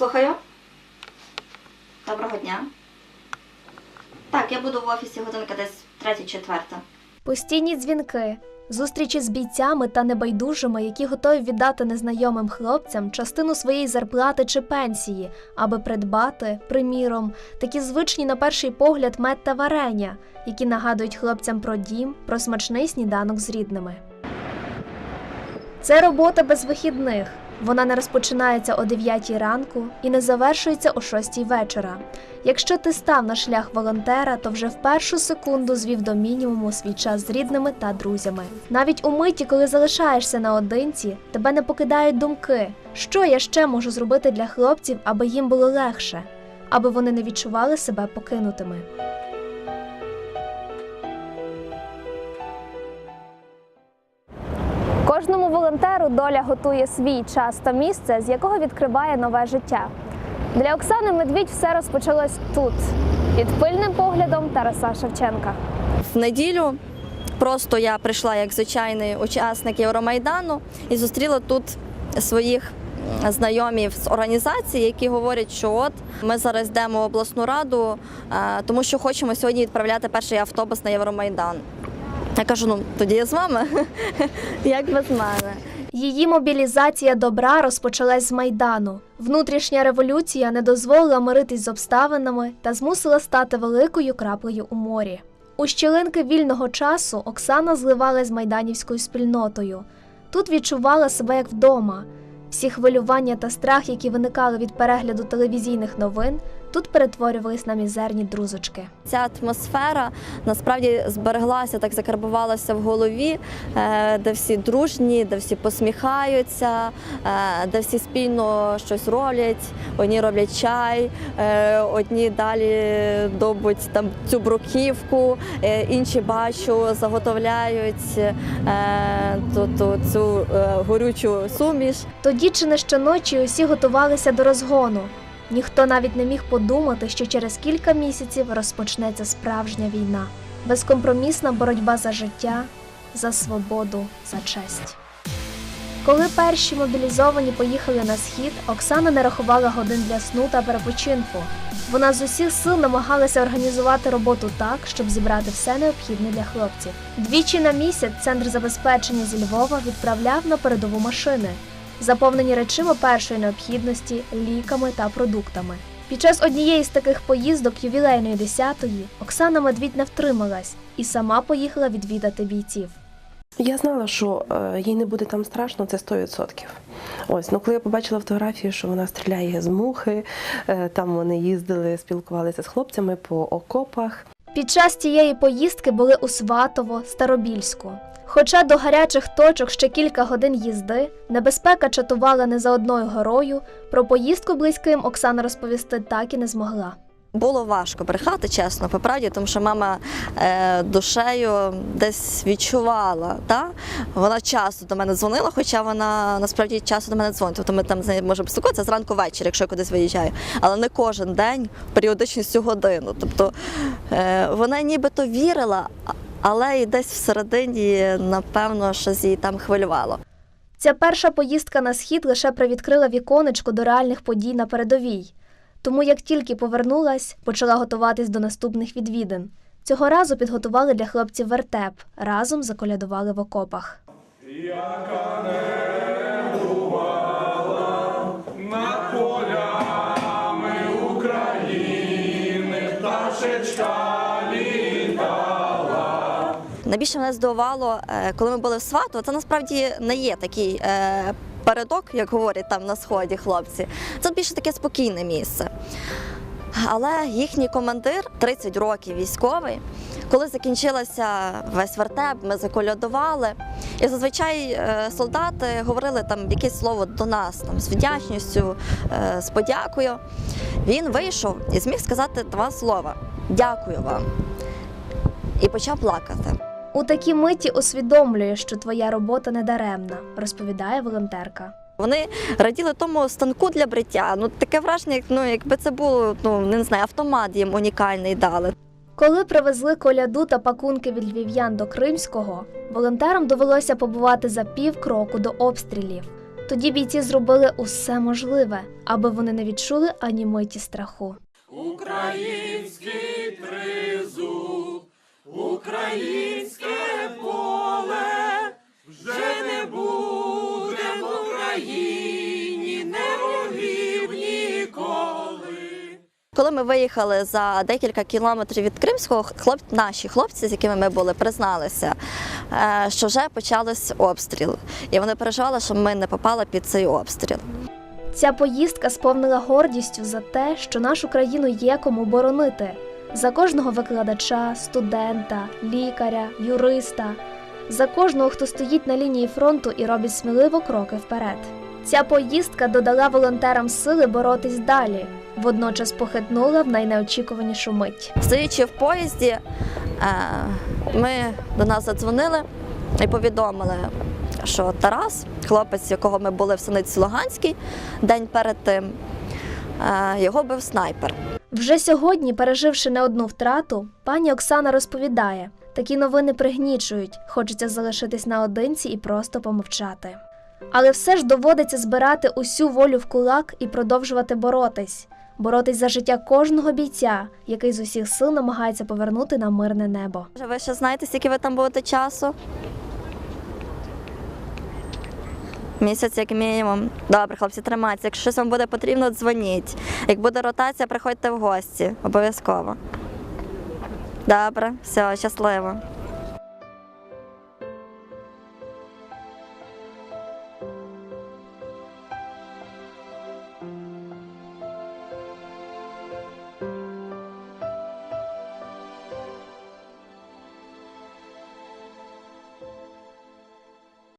Слухаю. Доброго дня. Так, я буду в офісі годинка десь третя-четверта. Постійні дзвінки, зустрічі з бійцями та небайдужими, які готові віддати незнайомим хлопцям частину своєї зарплати чи пенсії, аби придбати, приміром, такі звичні на перший погляд мед та варення, які нагадують хлопцям про дім, про смачний сніданок з рідними. Це робота без вихідних. Вона не розпочинається о 9 ранку і не завершується о 6 вечора. Якщо ти став на шлях волонтера, то вже в першу секунду звів до мінімуму свій час з рідними та друзями. Навіть у миті, коли залишаєшся наодинці, тебе не покидають думки, що я ще можу зробити для хлопців, аби їм було легше, аби вони не відчували себе покинутими. Волонтеру доля готує свій час та місце, з якого відкриває нове життя. Для Оксани Медвідь все розпочалось тут, під пильним поглядом Тараса Шевченка. В неділю просто я прийшла як звичайний учасник Євромайдану і зустріла тут своїх знайомів з організації, які говорять, що от ми зараз йдемо в обласну раду, е, тому що хочемо сьогодні відправляти перший автобус на Євромайдан. Я кажу, ну тоді я з вами, як без мене. Її мобілізація добра розпочалась з майдану. Внутрішня революція не дозволила миритись з обставинами та змусила стати великою краплею у морі. У щілинки вільного часу Оксана зливалась з майданівською спільнотою. Тут відчувала себе як вдома. Всі хвилювання та страх, які виникали від перегляду телевізійних новин, тут перетворювались на мізерні друзочки. Ця атмосфера насправді збереглася, так закарбувалася в голові, е, де всі дружні, де всі посміхаються, е, де всі спільно щось роблять. Одні роблять чай, е, одні далі добуть там цю бруківку, інші бачу, заготовляють ту, ту, цю горючу суміш. Тоді чи не щоночі усі готувалися до розгону. Ніхто навіть не міг подумати, що через кілька місяців розпочнеться справжня війна, безкомпромісна боротьба за життя, за свободу, за честь. Коли перші мобілізовані поїхали на схід, Оксана не рахувала годин для сну та перепочинку. Вона з усіх сил намагалася організувати роботу так, щоб зібрати все необхідне для хлопців. Двічі на місяць центр забезпечення зі Львова відправляв на передову машини, заповнені речима першої необхідності, ліками та продуктами. Під час однієї з таких поїздок ювілейної десятої Оксана Медвідь не втрималась і сама поїхала відвідати бійців. Я знала, що е, їй не буде там страшно, це 100%. Ось, ну коли я побачила фотографію, що вона стріляє з мухи, е, там вони їздили, спілкувалися з хлопцями по окопах. Під час цієї поїздки були у Сватово, Старобільську. Хоча до гарячих точок ще кілька годин їзди, небезпека чатувала не за одною горою, про поїздку близьким Оксана розповісти так і не змогла. Було важко брехати, чесно, по правді, тому що мама е, душею десь відчувала. Та? Вона часто до мене дзвонила, хоча вона насправді часто до мене дзвонить. Тобто ми там з нею можемо спілкуватися зранку ввечері, якщо я кудись виїжджаю. Але не кожен день, періодичністю годину. Тобто е, вона нібито вірила, але і десь всередині, напевно, щось її там хвилювало. Ця перша поїздка на схід лише привідкрила віконечко до реальних подій на передовій. Тому як тільки повернулась, почала готуватись до наступних відвідин. Цього разу підготували для хлопців вертеп, разом заколядували в окопах. над полями України пташечка літала. Найбільше мене здивувало, е, коли ми були в Сватово, це насправді не є такий е, передок, як говорять там на сході хлопці. Це більше таке спокійне місце. Але їхній командир 30 років військовий. Коли закінчилася весь вертеп, ми заколядували. І зазвичай е, солдати говорили там якесь слово до нас там, з вдячністю, е, з подякою. Він вийшов і зміг сказати два слова: дякую вам. І почав плакати. У такій миті усвідомлює, що твоя робота не даремна, розповідає волонтерка. Вони раділи тому станку для бриття. Ну таке враження, як ну якби це було ну не знаю, автомат їм унікальний дали. Коли привезли коляду та пакунки від львів'ян до Кримського, волонтерам довелося побувати за пів кроку до обстрілів. Тоді бійці зробили усе можливе, аби вони не відчули ані миті страху. Український тризуб, українське Коли ми виїхали за декілька кілометрів від Кримського, хлоп... наші хлопці, з якими ми були, призналися, е, що вже почався обстріл. І вони переживали, що ми не попали під цей обстріл. Ця поїздка сповнила гордістю за те, що нашу країну є кому боронити. За кожного викладача, студента, лікаря, юриста, за кожного, хто стоїть на лінії фронту і робить сміливо кроки вперед. Ця поїздка додала волонтерам сили боротись далі, водночас похитнула в найнеочікуванішу мить. Стоячи в поїзді, е, ми до нас задзвонили і повідомили, що Тарас, хлопець, якого ми були в Синиці Луганській, день перед тим, е, його бив снайпер. Вже сьогодні, переживши не одну втрату, пані Оксана розповідає: такі новини пригнічують, хочеться залишитись наодинці і просто помовчати. Але все ж доводиться збирати усю волю в кулак і продовжувати боротись, боротись за життя кожного бійця, який з усіх сил намагається повернути на мирне небо. Ви ще знаєте, скільки ви там будете часу? Місяць як мінімум. Добре, хлопці, тримайтеся. Якщо щось вам буде потрібно, дзвоніть. Як буде ротація, приходьте в гості. Обов'язково. Добре, все, щасливо.